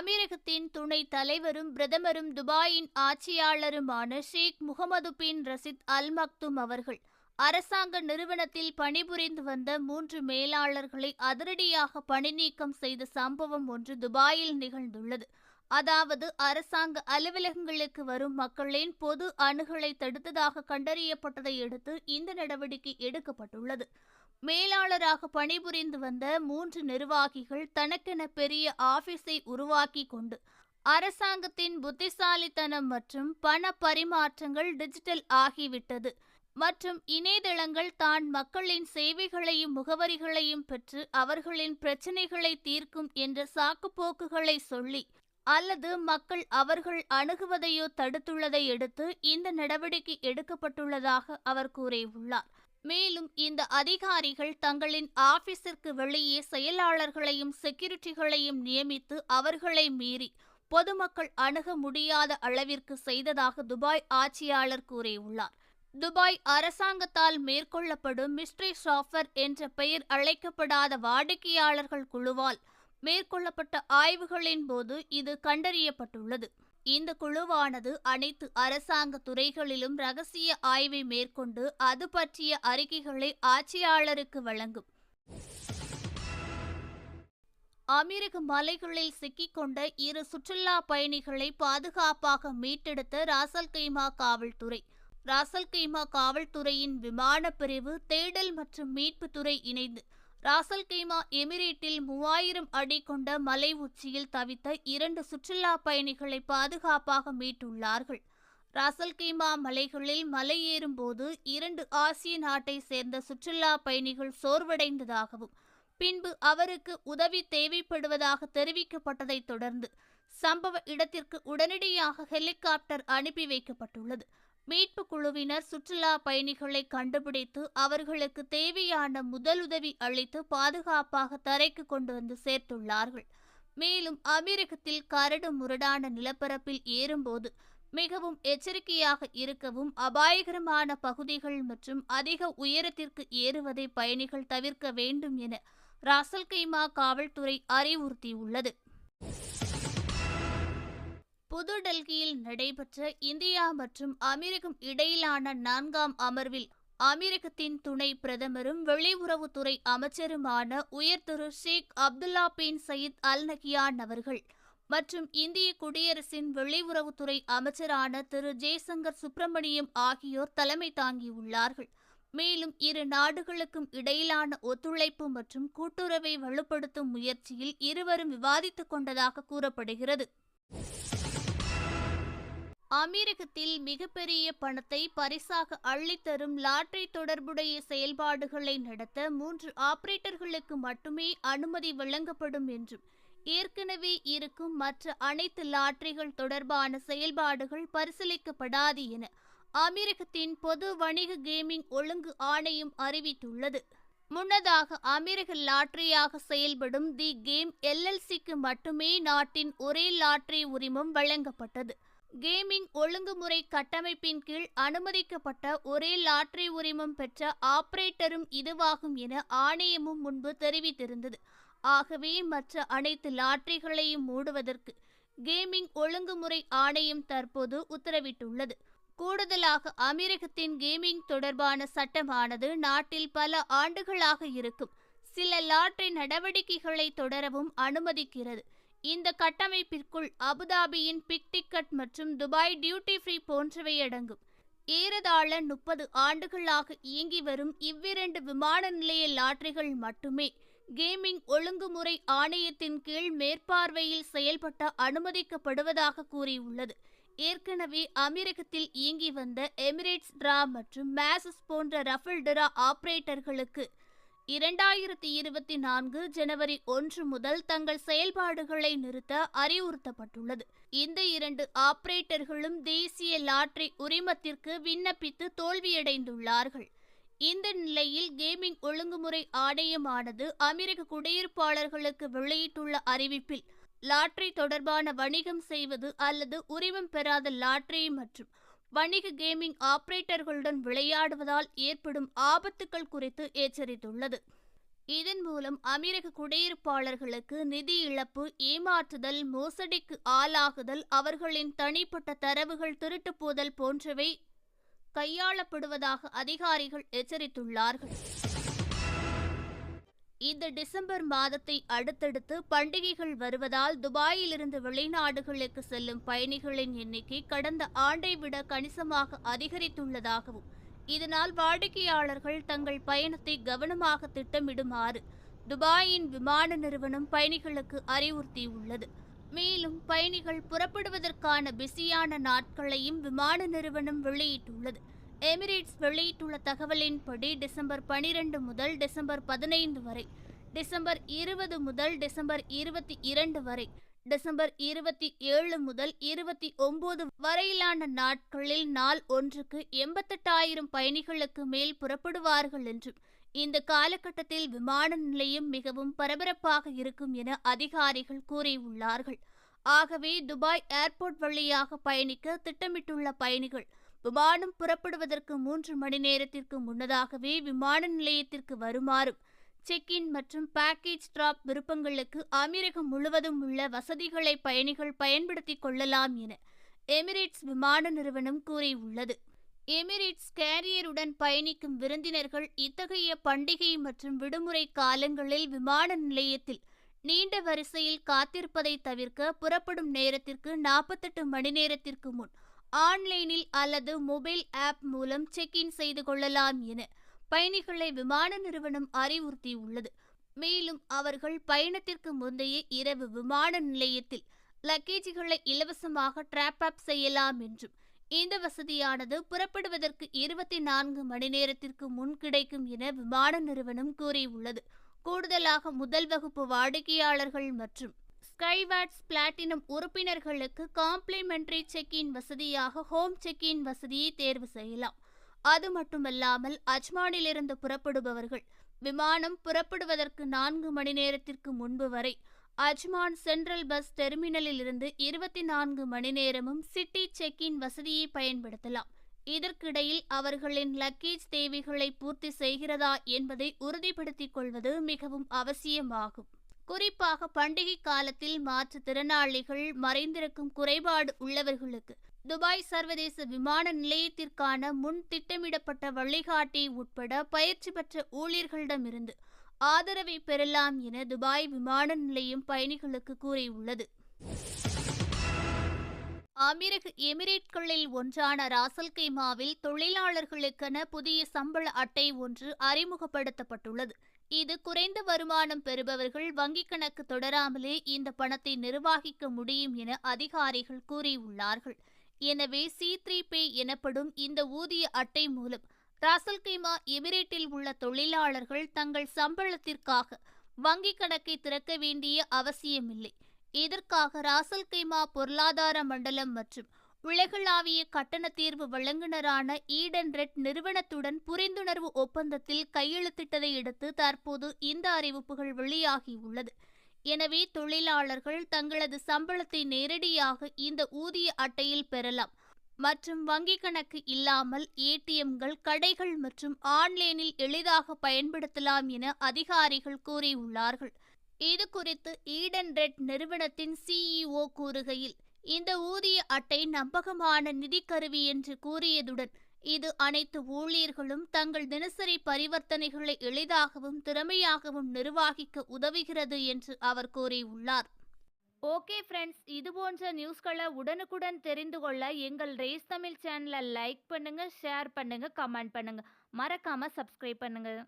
அமீரகத்தின் துணை தலைவரும் பிரதமரும் துபாயின் ஆட்சியாளருமான ஷேக் முகமது பின் ரசித் அல் மக்தும் அவர்கள் அரசாங்க நிறுவனத்தில் பணிபுரிந்து வந்த மூன்று மேலாளர்களை அதிரடியாக பணிநீக்கம் செய்த சம்பவம் ஒன்று துபாயில் நிகழ்ந்துள்ளது. அதாவது அரசாங்க அலுவலகங்களுக்கு வரும் மக்களின் பொது அணுகலை தடுத்ததாக கண்டறியப்பட்டதை அடுத்து இந்த நடவடிக்கை எடுக்கப்பட்டுள்ளது. மேலாளராக பணிபுரிந்து வந்த மூன்று நிர்வாகிகள் தனக்கென பெரிய ஆபீஸை உருவாக்கி கொண்டு அரசாங்கத்தின் புத்திசாலித்தனம் மற்றும் பண பரிமாற்றங்கள் டிஜிட்டல் ஆகிவிட்டது மற்றும் இணையதளங்கள் தான் மக்களின் சேவைகளையும் முகவரிகளையும் பெற்று அவர்களின் பிரச்சினைகளை தீர்க்கும் என்ற சாக்குப்போக்குகளை சொல்லி அல்லது மக்கள் அவர்கள் அணுகுவதையோ தடுத்துள்ளதை அடுத்து இந்த நடவடிக்கை எடுக்கப்பட்டுள்ளதாக அவர் கூறியுள்ளார். மேலும் இந்த அதிகாரிகள் தங்களின் ஆபீஸிற்கு வெளியே செயலாளர்களையும் செக்யூரிட்டிகளையும் நியமித்து அவர்களை மீறி பொதுமக்கள் அணுக முடியாத அளவிற்கு செய்ததாக துபாய் ஆட்சியாளர் கூறியுள்ளார். துபாய் அரசாங்கத்தால் மேற்கொள்ளப்படும் மிஸ்ட்ரி ஷாஃபர் என்ற பெயர் அழைக்கப்படாத வாடிக்கையாளர்கள் குழுவால் மேற்கொள்ளப்பட்ட ஆய்வுகளின் போது இது கண்டறியப்பட்டுள்ளது. இந்த குழுவானது அனைத்து அரசாங்க துறைகளிலும் ரகசிய ஆய்வை மேற்கொண்டு அது பற்றிய அறிக்கைகளை ஆட்சியாளருக்கு வழங்கும். அமீரக மலைகளில் சிக்கிக்கொண்ட இரு சுற்றுலா பயணிகளை பாதுகாப்பாக மீட்டெடுத்த ராசல் கைமா காவல்துறை. ராசல் கைமா காவல்துறையின் விமானப் பிரிவு தேடல் மற்றும் மீட்புத்துறை இணைந்து ராசல் கைமா எமிரேட்டில் மூவாயிரம் அடி கொண்ட மலை உச்சியில் தவித்த இரண்டு சுற்றுலா பயணிகளை பாதுகாப்பாக மீட்டுள்ளார்கள். ராசல் கைமா மலைகளில் மலை ஏறும்போது இரண்டு ஆசிய நாட்டை சேர்ந்த சுற்றுலா பயணிகள் சோர்வடைந்ததாகவும் பின்பு அவருக்கு உதவி தேவைப்படுவதாக தெரிவிக்கப்பட்டதைத் தொடர்ந்து சம்பவ இடத்திற்கு உடனடியாக ஹெலிகாப்டர் அனுப்பி வைக்கப்பட்டுள்ளது. மீட்பு குழுவினர் சுற்றுலா பயணிகளை கண்டுபிடித்து அவர்களுக்கு தேவையான முதலுதவி அளித்து பாதுகாப்பாக தரைக்கு கொண்டு வந்து சேர்த்துள்ளார்கள். மேலும் அமீரகத்தில் கரடு முரடான நிலப்பரப்பில் ஏறும்போது மிகவும் எச்சரிக்கையாக இருக்கவும் அபாயகரமான பகுதிகள் மற்றும் அதிக உயரத்திற்கு ஏறுவதை பயணிகள் தவிர்க்க வேண்டும் என ராசல்கைமா காவல்துறை அறிவுறுத்தியுள்ளது. புதுடெல்லியில் நடைபெற்ற இந்தியா மற்றும் அமெரிக்கம் இடையிலான நான்காம் அமர்வில் அமெரிக்கத்தின் துணை பிரதமரும் வெளியுறவுத்துறை அமைச்சருமான உயர்திரு ஷேக் அப்துல்லா பின் சயீத் அல் நகியான் அவர்கள் மற்றும் இந்திய குடியரசின் வெளியுறவுத்துறை அமைச்சரான திரு ஜெய்சங்கர் சுப்பிரமணியம் ஆகியோர் தலைமை தாங்கியுள்ளார்கள். மேலும் இரு நாடுகளுக்கும் இடையிலான ஒத்துழைப்பு மற்றும் கூட்டுறவை வலுப்படுத்தும் முயற்சியில் இருவரும் விவாதித்துக் கொண்டதாக கூறப்படுகிறது. அமீரகத்தில் மிகப்பெரிய பணத்தை பரிசாக அள்ளித்தரும் லாட்டரி தொடர்புடைய செயல்பாடுகளை நடத்த மூன்று ஆபரேட்டர்களுக்கு மட்டுமே அனுமதி வழங்கப்படும் என்றும் ஏற்கனவே இருக்கும் மற்ற அனைத்து லாட்டரிகள் தொடர்பான செயல்பாடுகள் பரிசீலிக்கப்படாது என அமீரகத்தின் பொது வணிக கேமிங் ஒழுங்கு ஆணையம் அறிவித்துள்ளது. முன்னதாக அமீரக லாட்டரியாக செயல்படும் தி கேம் எல்எல்சிக்கு மட்டுமே நாட்டின் ஒரே லாட்டரி உரிமம் வழங்கப்பட்டது. கேமிங் ஒழுங்குமுறை கட்டமைப்பின் கீழ் அனுமதிக்கப்பட்ட ஒரே லாட்டரி உரிமம் பெற்ற ஆபரேட்டரும் இதுவாகும் என ஆணையமும் முன்பு தெரிவித்திருந்தது. ஆகவே மற்ற அனைத்து லாட்டரிகளையும் மூடுவதற்கு கேமிங் ஒழுங்குமுறை ஆணையம் தற்போது உத்தரவிட்டுள்ளது. கூடுதலாக அமீரகத்தின் கேமிங் தொடர்பான சட்டமானது நாட்டில் பல ஆண்டுகளாக இருக்கும். சில லாட்டரி நடவடிக்கைகளை தொடரவும் அனுமதிக்கிறது. இந்த கட்டமைப்பிற்குள் அபுதாபியின் பிக் டிக்கெட் மற்றும் துபாய் டியூட்டி ஃப்ரீ போன்றவை அடங்கும். ஏறதாழ முப்பது ஆண்டுகளாக இயங்கி வரும் இவ்விரண்டு விமான நிலைய லாட்டரிகள் மட்டுமே கேமிங் ஒழுங்குமுறை ஆணையத்தின் கீழ் மேற்பார்வையில் செயல்பட்ட அனுமதிக்கப்படுவதாக கூறியுள்ளது. ஏற்கனவே அமீரகத்தில் இயங்கி வந்த எமிரேட்ஸ் டிரா மற்றும் மேசஸ் போன்ற ரஃபல் டிரா ஆபரேட்டர்களுக்கு இரண்டாயிரத்தி இருபத்தி நான்கு ஜனவரி ஒன்று முதல் தங்கள் செயல்பாடுகளை நிறுத்த அறிவுறுத்தப்பட்டுள்ளது. இந்த இரண்டு ஆபரேட்டர்களும் தேசிய லாட்டரி உரிமத்திற்கு விண்ணப்பித்து தோல்வியடைந்துள்ளார்கள். இந்த நிலையில் கேமிங் ஒழுங்குமுறை ஆணையமானது அமெரிக்க குடியிருப்பாளர்களுக்கு வெளியிட்டுள்ள அறிவிப்பில் லாட்டரி தொடர்பான வணிகம் செய்வது அல்லது உரிமம் பெறாத லாட்டரி மற்றும் வணிக கேமிங் ஆபரேட்டர்களுடன் விளையாடுவதால் ஏற்படும் ஆபத்துக்கள் குறித்து எச்சரித்துள்ளது. இதன் மூலம் அமீரக குடியிருப்பாளர்களுக்கு நிதி இழப்பு ஏமாற்றுதல் மோசடிக்கு ஆளாகுதல் அவர்களின் தனிப்பட்ட தரவுகள் திருட்டு போதல் போன்றவை கையாளப்படுவதாக அதிகாரிகள் எச்சரித்துள்ளார்கள். இந்த டிசம்பர் மாதத்தை அடுத்தடுத்து பண்டிகைகள் வருவதால் துபாயிலிருந்து வெளிநாடுகளுக்கு செல்லும் பயணிகளின் எண்ணிக்கை கடந்த ஆண்டை விட கணிசமாக அதிகரித்துள்ளதாகவும் இதனால் வாடிக்கையாளர்கள் தங்கள் பயணத்தை கவனமாக திட்டமிடுமாறு துபாயின் விமான நிறுவனம் பயணிகளுக்கு அறிவுறுத்தியுள்ளது. மேலும் பயணிகள் புறப்படுவதற்கான பிஸியான நாட்களையும் விமான நிறுவனம் வெளியிட்டுள்ளது. எமிரேட்ஸ் வெளியிட்டுள்ள தகவலின்படி டிசம்பர் பனிரெண்டு முதல் டிசம்பர் பதினைந்து வரை டிசம்பர் இருபது முதல் டிசம்பர் இருபத்தி இரண்டு வரை டிசம்பர் இருபத்தி ஏழு முதல் இருபத்தி ஒன்பது வரையிலான நாட்களில் நாள் ஒன்றுக்கு எண்பத்தெட்டாயிரம் பயணிகளுக்கு மேல் புறப்படுவார்கள் என்றும் இந்த காலகட்டத்தில் விமான நிலையம் மிகவும் பரபரப்பாக இருக்கும் என அதிகாரிகள் கூறியுள்ளார்கள். ஆகவே துபாய் ஏர்போர்ட் வழியாக பயணிக்க திட்டமிட்டுள்ள பயணிகள் விமானம் புறப்படுவதற்கு மூன்று மணி நேரத்திற்கு முன்னதாகவே விமான நிலையத்திற்கு வருமாறும் செக் இன் மற்றும் பேக்கேஜ் டிராப் விருப்பங்களுக்கு அமீரகம் முழுவதும் உள்ள வசதிகளை பயணிகள் பயன்படுத்திக் கொள்ளலாம் என எமிரேட்ஸ் விமான நிறுவனம் கூறியுள்ளது. எமிரேட்ஸ் கேரியருடன் பயணிக்கும் விருந்தினர்கள் இத்தகைய பண்டிகை மற்றும் விடுமுறை காலங்களில் விமான நிலையத்தில் நீண்ட வரிசையில் காத்திருப்பதை தவிர்க்க புறப்படும் நேரத்திற்கு நாற்பத்தெட்டு மணி நேரத்திற்கு முன் ஆன்லைனில் அல்லது மொபைல் ஆப் மூலம் செக் இன் செய்து கொள்ளலாம் என பயணிகளை விமான நிறுவனம் அறிவுறுத்தியுள்ளது. மேலும் அவர்கள் பயணத்திற்கு முந்தைய இரவு விமான நிலையத்தில் லக்கேஜுகளை இலவசமாக டிராப் அப் செய்யலாம் என்றும் இந்த வசதியானது புறப்படுவதற்கு இருபத்தி நான்கு மணி நேரத்திற்கு முன் கிடைக்கும் என விமான நிறுவனம் கூறியுள்ளது. கூடுதலாக முதல் வகுப்பு வாடிக்கையாளர்கள் மற்றும் ஸ்கைவாட்ஸ் பிளாட்டினம் உறுப்பினர்களுக்கு காம்ப்ளிமெண்டரி செக் இன் வசதியாக ஹோம் செக் இன் வசதியை தேர்வு செய்யலாம். அது மட்டுமல்லாமல் அஜ்மானிலிருந்து புறப்படுபவர்கள். விமானம் புறப்படுவதற்கு நான்கு மணி நேரத்திற்கு முன்பு வரை அஜ்மான் சென்ட்ரல் பஸ் டெர்மினலில் இருந்து இருபத்தி நான்கு மணி நேரமும் சிட்டி செக் இன் வசதியை பயன்படுத்தலாம். இதற்கிடையில் அவர்களின் லக்கேஜ் தேவைகளை பூர்த்தி செய்கிறதா என்பதை உறுதிப்படுத்திக் கொள்வது மிகவும் அவசியமாகும். குறிப்பாக பண்டிகை காலத்தில் மாற்றுத்திறனாளிகள் மறைந்திருக்கும் குறைபாடு உள்ளவர்களுக்கு. துபாய் சர்வதேச விமான நிலையத்திற்கான முன் திட்டமிடப்பட்ட வழிகாட்டி உட்பட பயிற்சி பெற்ற ஊழியர்களிடமிருந்து ஆதரவை பெறலாம் என துபாய் விமான நிலையம் பயணிகளுக்கு கூறியுள்ளது. அமீரக எமிரேட்களில் ஒன்றான ராசல் கைமாவில் தொழிலாளர்களுக்கென புதிய சம்பள அட்டை ஒன்று அறிமுகப்படுத்தப்பட்டுள்ளது. இது குறைந்த வருமானம் பெறுபவர்கள் வங்கிக் கணக்கு தொடராமலே இந்த பணத்தை நிர்வகிக்க முடியும் என அதிகாரிகள் கூறியுள்ளார்கள். எனவே சி த்ரீ பே எனப்படும் இந்த ஊதிய அட்டை மூலம் ராசல்கைமா எமிரேட்டில் உள்ள தொழிலாளர்கள் தங்கள் சம்பளத்திற்காக வங்கிக் கணக்கை திறக்க வேண்டிய அவசியமில்லை. இதற்காக ராசல் கைமா பொருளாதார மண்டலம் மற்றும் உலகளாவிய கட்டண தீர்வு வழங்குநரான ஈடன் ரெட் நிறுவனத்துடன் புரிந்துணர்வு ஒப்பந்தத்தில் கையெழுத்திட்டதை அடுத்து தற்போது இந்த அறிவிப்புகள் வெளியாகியுள்ளது. எனவே தொழிலாளர்கள் தங்களது சம்பளத்தை நேரடியாக இந்த ஊதிய அட்டையில் பெறலாம். மற்றும் வங்கிக் கணக்கு இல்லாமல் ஏடிஎம்கள் கடைகள் மற்றும் ஆன்லைனில் எளிதாக பயன்படுத்தலாம் என அதிகாரிகள் கூறியுள்ளார்கள். இது குறித்து ஈடன் ரெட் நிறுவனத்தின் சிஇஓ கூறுகையில் இந்த ஊதிய அட்டை நம்பகமான நிதி கருவி என்று கூறியதுடன் இது அனைத்து ஊழியர்களும் தங்கள் தினசரி பரிவர்த்தனைகளை எளிதாகவும் திறமையாகவும் நிர்வாகிக்க உதவுகிறது என்று அவர் கூறியுள்ளார். ஓகே ஃப்ரெண்ட்ஸ் இது போன்ற நியூஸ்களை உடனுக்குடன் தெரிந்து கொள்ள எங்கள் ரேஸ் தமிழ் சேனலை லைக் பண்ணுங்கள் ஷேர் பண்ணுங்கள் கமெண்ட் பண்ணுங்கள் மறக்காம சப்ஸ்கிரைப் பண்ணுங்கள்